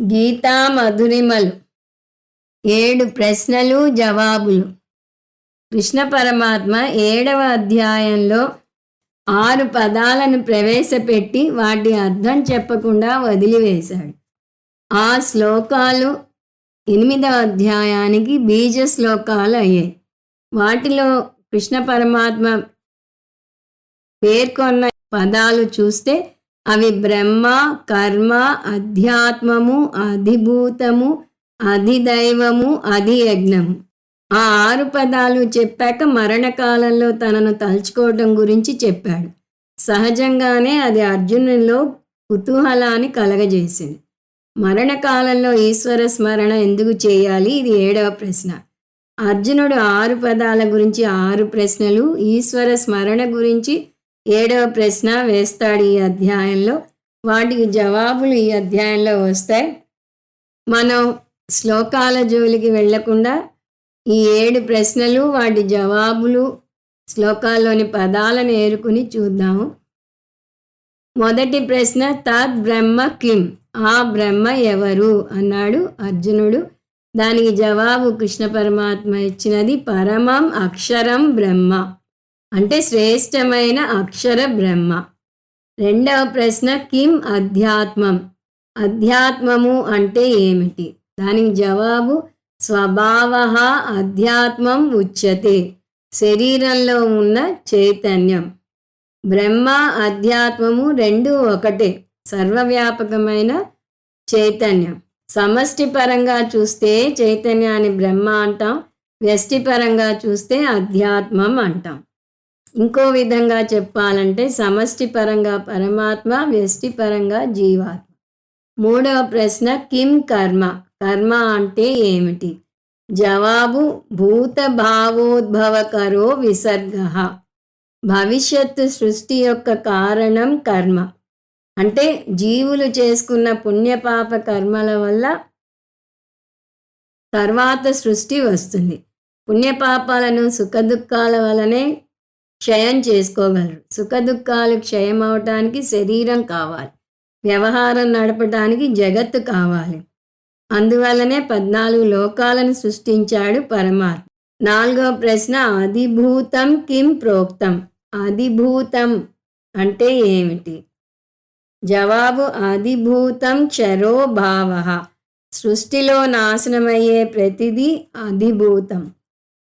గీతా మధురిమలు. ఏడు ప్రశ్నలు జవాబులు. కృష్ణ పరమాత్మ ఏడవ అధ్యాయంలో ఆరు పదాలను ప్రవేశపెట్టి వాటి అర్థం చెప్పకుండా వదిలివేశాడు. ఆ శ్లోకాలు ఎనిమిదవ అధ్యాయానికి బీజ శ్లోకాలు అయ్యాయి. వాటిలో కృష్ణ పరమాత్మ పేర్కొన్న పదాలు చూస్తే అవి బ్రహ్మ కర్మ అధ్యాత్మము అధిభూతము అధిదైవము అధియజ్ఞము. ఆ ఆరు పదాలు చెప్పాక మరణకాలంలో తనను తలుచుకోవటం గురించి చెప్పాడు. సహజంగానే అది అర్జునుల్లో కుతూహలాన్ని కలగజేసింది. మరణకాలంలో ఈశ్వర స్మరణ ఎందుకు చేయాలి? ఇది ఏడవ ప్రశ్న. అర్జునుడు ఆరు పదాల గురించి ఆరు ప్రశ్నలు ఈశ్వర స్మరణ గురించి ఏడవ ప్రశ్న వేస్తాడు ఈ అధ్యాయంలో. వాటికి జవాబులు ఈ అధ్యాయంలో వస్తాయి. మనం శ్లోకాల జోలికి వెళ్ళకుండా ఈ ఏడు ప్రశ్నలు వాటి జవాబులు శ్లోకాల్లోని పదాలను ఏరుకుని చూద్దాము. మొదటి ప్రశ్న తద్ బ్రహ్మ కిం? ఆ బ్రహ్మ ఎవరు? అన్నాడు అర్జునుడు. దానికి జవాబు కృష్ణ పరమాత్మ ఇచ్చినది పరమం అక్షరం బ్రహ్మ. అంటే శ్రేష్టమైన అక్షర బ్రహ్మ. రెండవ ప్రశ్న కిం అధ్యాత్మం? అధ్యాత్మము అంటే ఏమిటి? దానికి జవాబు స్వభావ అధ్యాత్మం ఉచ్యతే శరీరంలో ఉన్న చైతన్యం. బ్రహ్మ అధ్యాత్మము రెండు ఒకటే సర్వవ్యాపకమైన చైతన్యం. సమష్టి పరంగా చూస్తే చైతన్యాన్ని బ్రహ్మ అంటాం వ్యష్టిపరంగా చూస్తే అధ్యాత్మం అంటాం. ఇంకో విధంగా చెప్పాలంటే సమష్టి పరంగా పరమాత్మ వ్యష్టి పరంగా జీవాత్మ. మూడవ ప్రశ్న కిం కర్మ? కర్మ అంటే ఏమిటి? జవాబు భూత భావోద్భవకరో విసర్గ. భవిష్యత్తు సృష్టి యొక్క కారణం కర్మ. అంటే జీవులు చేసుకున్న పుణ్యపాప కర్మల వల్ల తర్వాత సృష్టి వస్తుంది. పుణ్యపాపాలను సుఖదుఖాల వలనే క్షయం చేసుకోగలరు. సుఖదుఖాలు క్షయం అవటానికి శరీరం కావాలి. వ్యవహారం నడపడానికి జగత్తు కావాలి. అందువల్లనే పద్నాలుగు లోకాలను సృష్టించాడు పరమాత్మ. నాలుగో ప్రశ్న అధిభూతం కిం ప్రోక్తం? అధిభూతం అంటే ఏమిటి? జవాబు అధిభూతం చరో భావ. సృష్టిలో నాశనమయ్యే ప్రతిదీ అధిభూతం.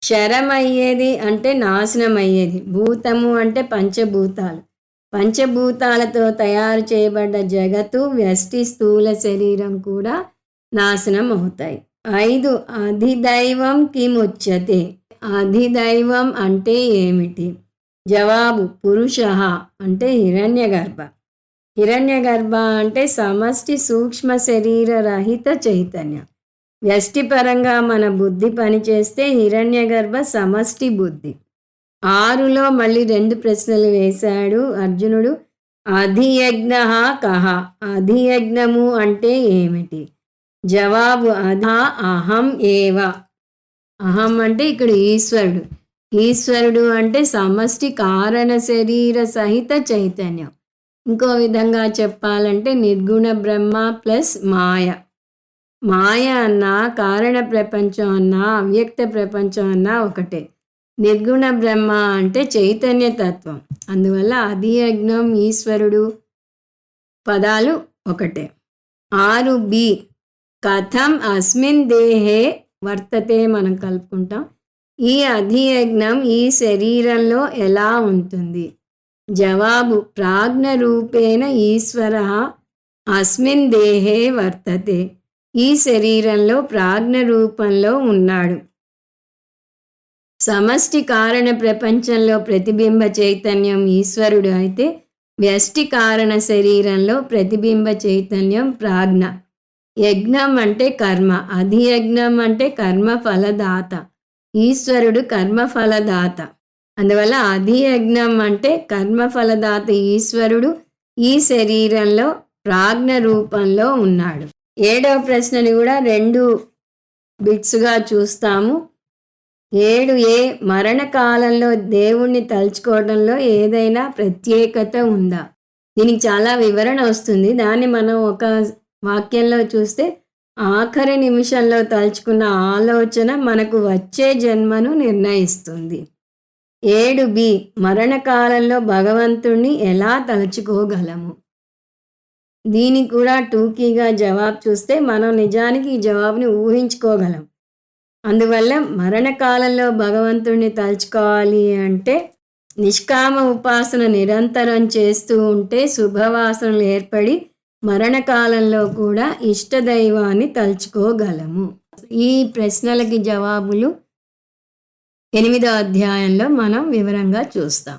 క్షరమయ్యేది అంటే నాశనమయ్యేది. భూతము అంటే పంచభూతాలు. పంచభూతాలతో తయారు చేయబడ్డ జగత్తు వ్యష్టి స్థూల శరీరం కూడా నాశనం అవుతాయి ఐదు అధిదైవం కిముచ్యతే. అధిదైవం అంటే ఏమిటి? జవాబు పురుష అంటే హిరణ్య గర్భ హిరణ్య గర్భ అంటే సమష్టి సూక్ష్మ శరీర రహిత చైతన్యం. వ్యష్టిపరంగా మన బుద్ధి పనిచేస్తే హిరణ్యగర్భ సమష్టి బుద్ధి. ఆరులో మళ్ళీ రెండు ప్రశ్నలు వేశాడు అర్జునుడు. అధియజ్ఞ కహ అధియజ్ఞము అంటే ఏమిటి? జవాబు అధా అహం ఏవ. అహం అంటే ఇక్కడ ఈశ్వరుడు. ఈశ్వరుడు అంటే సమష్టి కారణ శరీర సహిత చైతన్యం. ఇంకో విధంగా చెప్పాలంటే నిర్గుణ బ్రహ్మ ప్లస్ మాయ. మాయ అన్నా కారణ ప్రపంచం అన్నా అవ్యక్త ప్రపంచం అన్నా ఒకటే. నిర్గుణ బ్రహ్మ అంటే చైతన్య తత్వం. అందువల్ల అది యజ్ఞం ఈశ్వరుడు పదాలు ఒకటే. ఆరు బి. కథం అస్మిన్ దేహే వర్తతే మనం కలుపుకుంటాం. ఈ అధియజ్ఞం ఈ శరీరంలో ఎలా ఉంటుంది? జవాబు ప్రాజ్ఞ రూపేణ ఈశ్వర అస్మిన్ దేహే వర్తతే. ఈ శరీరంలో ప్రాజ్ఞ రూపంలో ఉన్నాడు. సమష్టి కారణ ప్రపంచంలో ప్రతిబింబ చైతన్యం ఈశ్వరుడు అయితే వ్యష్టి కారణ శరీరంలో ప్రతిబింబ చైతన్యం ప్రాజ్ఞ. యజ్ఞం అంటే కర్మ అధియజ్ఞం అంటే కర్మ ఫలదాత ఈశ్వరుడు కర్మ ఫలదాత. అందువల్ల అధియజ్ఞం అంటే కర్మ ఫలదాత ఈశ్వరుడు ఈ శరీరంలో ప్రాజ్ఞ రూపంలో ఉన్నాడు. ఏడవ ప్రశ్నని కూడా రెండు బిట్స్గా చూస్తాము. ఏడు ఏ మరణకాలంలో దేవుణ్ణి తలుచుకోవడంలో ఏదైనా ప్రత్యేకత ఉందా? దీనికి చాలా వివరణ వస్తుంది. దాన్ని మనం ఒక వాక్యంలో చూస్తే ఆఖరి నిమిషంలో తలుచుకున్న ఆలోచన మనకు వచ్చే జన్మను నిర్ణయిస్తుంది. ఏడు బి మరణకాలంలో భగవంతుణ్ణి ఎలా తలుచుకోగలము? దీనికి కూడా టూకీగా జవాబు చూస్తే మనం నిజానికి ఈ జవాబుని ఊహించుకోగలం. అందువల్ల మరణకాలంలో భగవంతుణ్ణి తలుచుకోవాలి అంటే నిష్కామ ఉపాసన నిరంతరం చేస్తూ ఉంటే శుభవాసనలు ఏర్పడి మరణకాలంలో కూడా ఇష్టదైవాన్ని తలుచుకోగలము. ఈ ప్రశ్నలకి జవాబులు ఎనిమిదో అధ్యాయంలో మనం వివరంగా చూస్తాం.